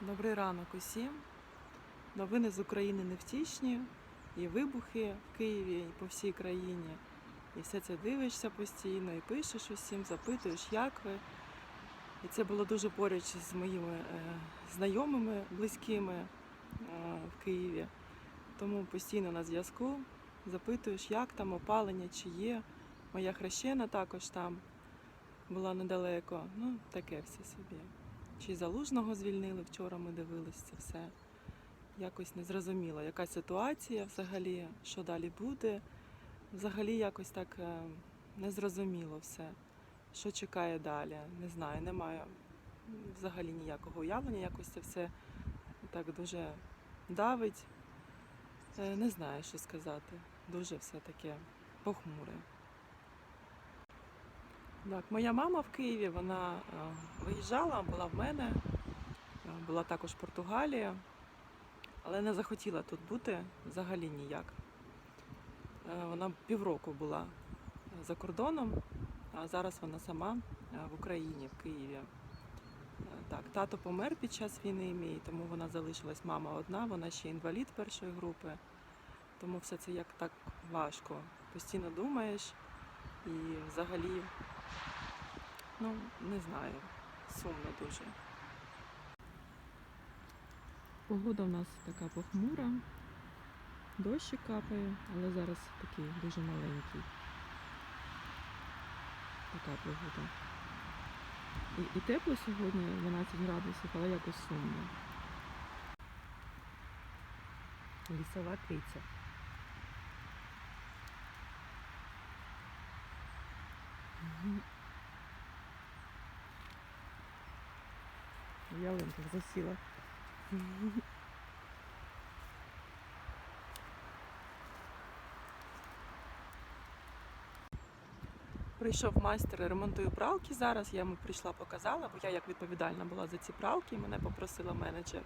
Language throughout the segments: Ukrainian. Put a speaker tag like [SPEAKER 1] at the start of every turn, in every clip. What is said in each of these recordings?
[SPEAKER 1] Добрий ранок усім. Новини з України невтішні, і вибухи в Києві, і по всій країні. І все це дивишся постійно, і пишеш усім, запитуєш, як ви. І це було дуже поруч з моїми е, знайомими, близькими е, в Києві. Тому постійно на зв'язку запитуєш, як там опалення, чи є. Моя хрещена також там була недалеко. Ну, таке все собі. Чи залужного звільнили вчора, ми дивилися це все. Якось не зрозуміло, яка ситуація взагалі, що далі буде. Взагалі якось так е, незрозуміло все. Що чекає далі, не знаю, немає взагалі ніякого уявлення, якось це все так дуже давить. Е, Не знаю, що сказати. Дуже все таке похмуре. Так, моя мама в Києві, вона е, виїжджала, була в мене, е, була також в Португалії, але не захотіла тут бути взагалі ніяк. Е, Вона півроку була за кордоном, а зараз вона сама в Україні, в Києві. Так, тато помер під час війни мій, тому вона залишилась мама одна, вона ще інвалід першої групи. Тому все це як так важко. Постійно думаєш і взагалі Ну, не знаю, сумно дуже. Погода в нас така похмура, дощик капає, але зараз такий дуже маленький. Така погода. І, і тепло сьогодні 12 градусів, але якось сумно. Лісова киця. В ялинках засіла. Прийшов майстер, ремонтую пралки зараз. Я йому прийшла, показала, бо я як відповідальна була за ці пралки, мене попросила менеджер.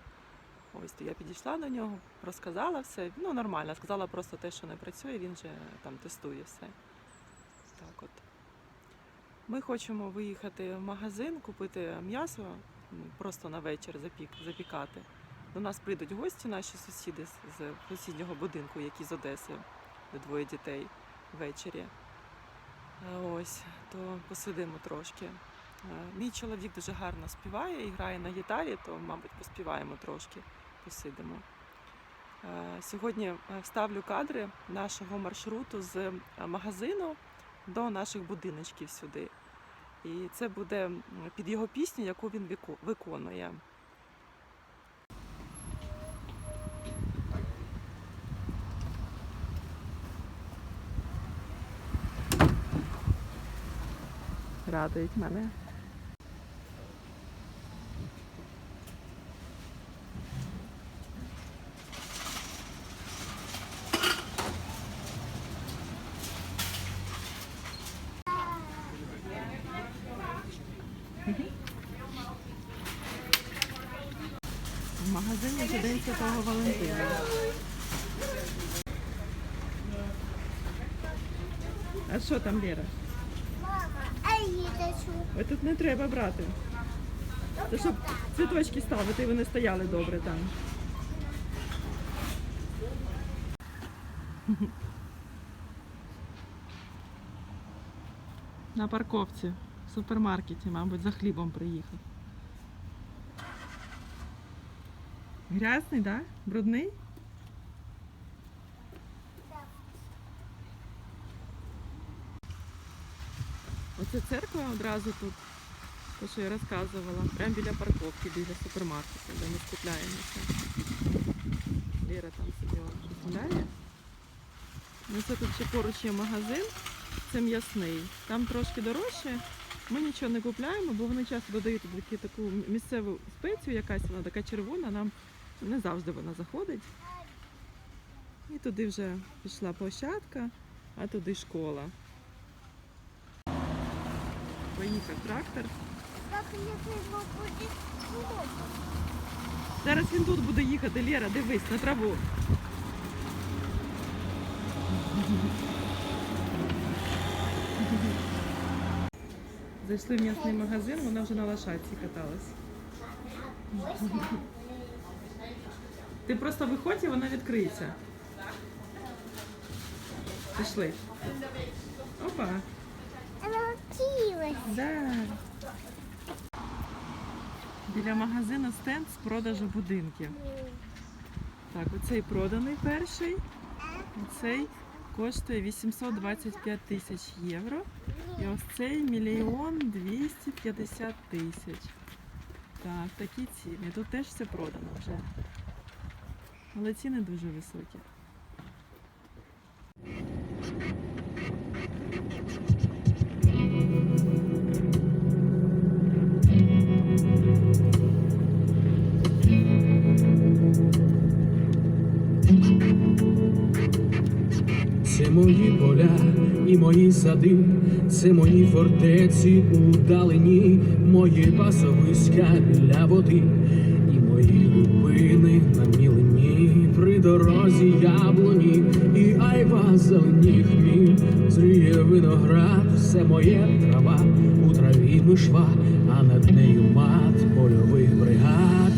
[SPEAKER 1] Ось то я підійшла до нього, розказала все. Ну, нормально, сказала просто те, що не працює, він же там тестує все. Так от. Ми хочемо виїхати в магазин, купити м'ясо просто на вечір запік, запікати. До нас прийдуть гості, наші сусіди з, сусіднього будинку, які з Одеси, де двоє дітей ввечері. Е, Ось, то посидимо трошки. Е, Мій чоловік дуже гарно співає і грає на гітарі, то, мабуть, поспіваємо трошки, посидимо. Е, Сьогодні вставлю кадри нашого маршруту з магазину до наших будиночків сюди. І це буде під його пісню, яку він виконує. Радують мене. В магазині вже День Святого Валентина. А що там, Лера?
[SPEAKER 2] Мама,
[SPEAKER 1] тут не треба брати. Це щоб цвіточки ставити, і вони стояли добре там. На парковці в супермаркеті, мабуть, за хлібом приїхав. Грязний? Да? Брудний? Оце церква одразу тут, те, що я розказувала, прямо біля парковки, біля супермаркету, де ми скупляємося. Ліра там щось гуляє. Ну, це тут ще поруч є магазин, це м'ясний. Там трошки дорожче. Ми нічого не купляємо, бо вони часто додають таку місцеву спецію, якась вона така червона, нам не завжди вона заходить. І туди вже пішла площадка, а туди школа. Поїхав трактор. Зараз він тут буде їхати, Лера, дивись на траву. Зайшли в м'ясний магазин, вона вже на лошадці каталась. Ти просто виходь і вона відкриється. Пішли. Опа. Да. Біля магазину стенд з продажу будинків. Так, оцей проданий перший. Оцей коштує 825 тисяч євро. І ось цей мільйон 250 тисяч. Так, такі ціни. Тут теж все продано вже. Але ціни дуже високі.
[SPEAKER 3] Це мої поля і мої сади, це мої фортеці удалені, мої пасовиська біля води, дорозі яблуні, і айва зелені хміль, зріє виноград, все моє трава, у траві мишва, а над нею мат польових бригад.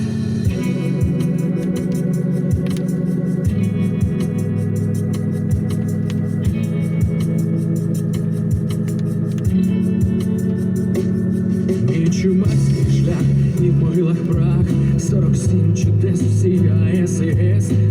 [SPEAKER 3] Чумацький шлях і в могилах прах 47 чудес всіяє СС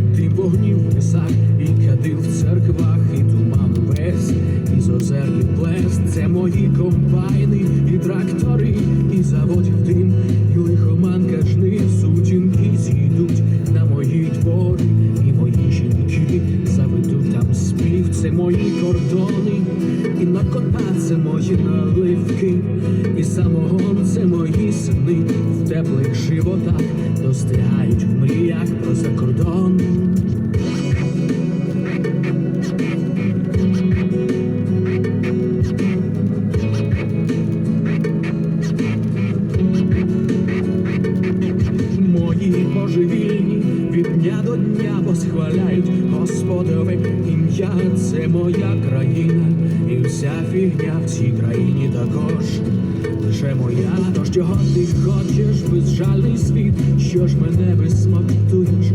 [SPEAKER 3] кордони і на кота це мої наливки, і самогон це мої сни. В теплих животах достигають в мріях про закордон. Дня до дня восхваляють. Господове ім'я, це моя країна, і вся фігня в цій країні також. Лише моя, тож чого ти хочеш, безжальний світ, що ж мене висмоктуєш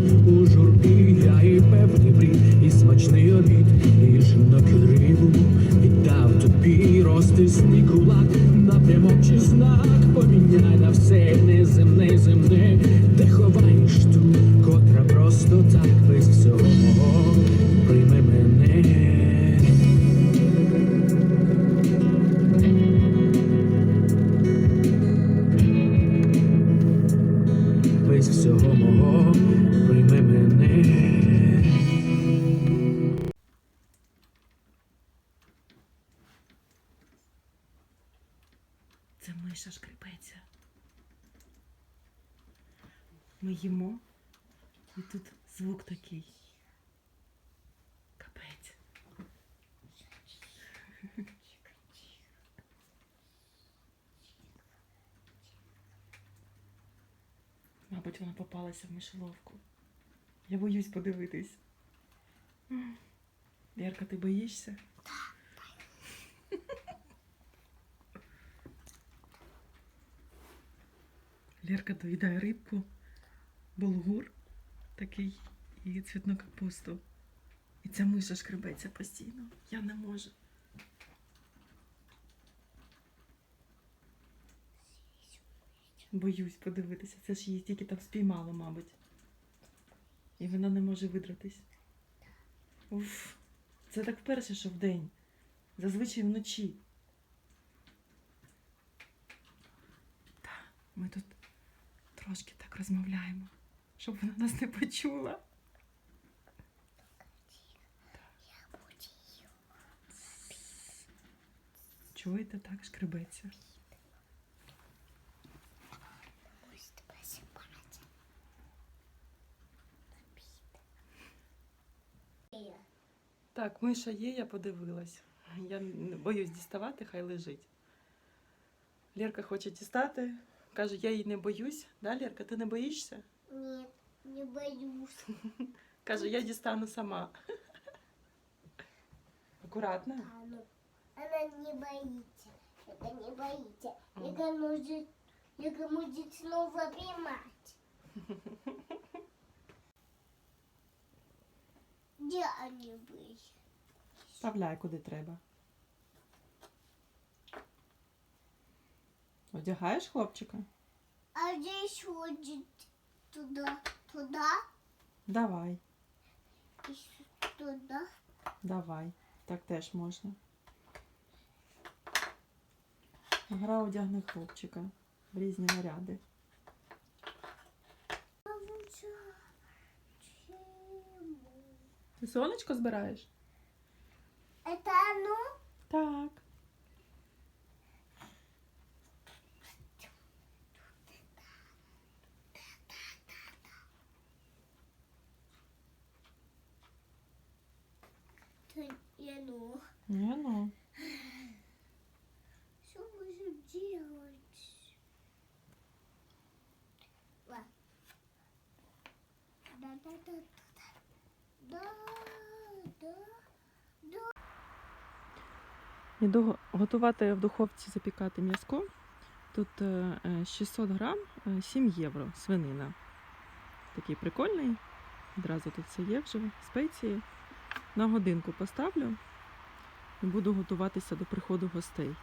[SPEAKER 3] Без всього мого прийме мене.
[SPEAKER 1] Це миша шкрипеться. Ми їмо, і тут звук такий. Мабуть, вона попалася в мишеловку. Я боюсь подивитись. Лерка, ти боїшся? Лерка доїдає рибку, булгур такий і цвітну капусту. І ця миша шкребеться постійно. Я не можу. Боюсь подивитися. Це ж її тільки там спіймало, мабуть. І вона не може видратись. Уф. Це так вперше, що вдень. Зазвичай вночі. Так, ми тут трошки так розмовляємо, щоб вона нас не почула. Чуєте, так шкребеться. Так, миша є, я подивилась. Я боюсь діставати, хай лежить. Лерка хоче дістати. Каже, я її не боюсь. Да, Лерка, ти не боїшся?
[SPEAKER 2] Ні, не боюсь.
[SPEAKER 1] Каже, я дістану сама. Акуратно.
[SPEAKER 2] Ну, Она не боится. Это не боится. Яка может, может снова поймать. куда-нибудь.
[SPEAKER 1] Вставляй куди треба. Одягаєш хлопчика?
[SPEAKER 2] А здесь ходит туда, туда
[SPEAKER 1] Давай,
[SPEAKER 2] и с- туда.
[SPEAKER 1] давай. Так теж можна. Гра одягне хлопчика в різні наряди. Ти сонечко збираєш?
[SPEAKER 2] Это оно?
[SPEAKER 1] Так.
[SPEAKER 2] Это не оно.
[SPEAKER 1] Ні, ну.
[SPEAKER 2] Что можем делать? Ла. Да, да, да, да, да, да.
[SPEAKER 1] І готувати в духовці запікати м'язко. Тут е, е, 600 грам, е, 7 євро свинина. Такий прикольний. Одразу тут все є вже, спеції. На годинку поставлю і буду готуватися до приходу гостей.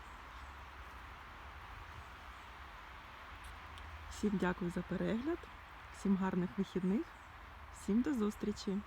[SPEAKER 1] Всім дякую за перегляд, всім гарних вихідних, всім до зустрічі!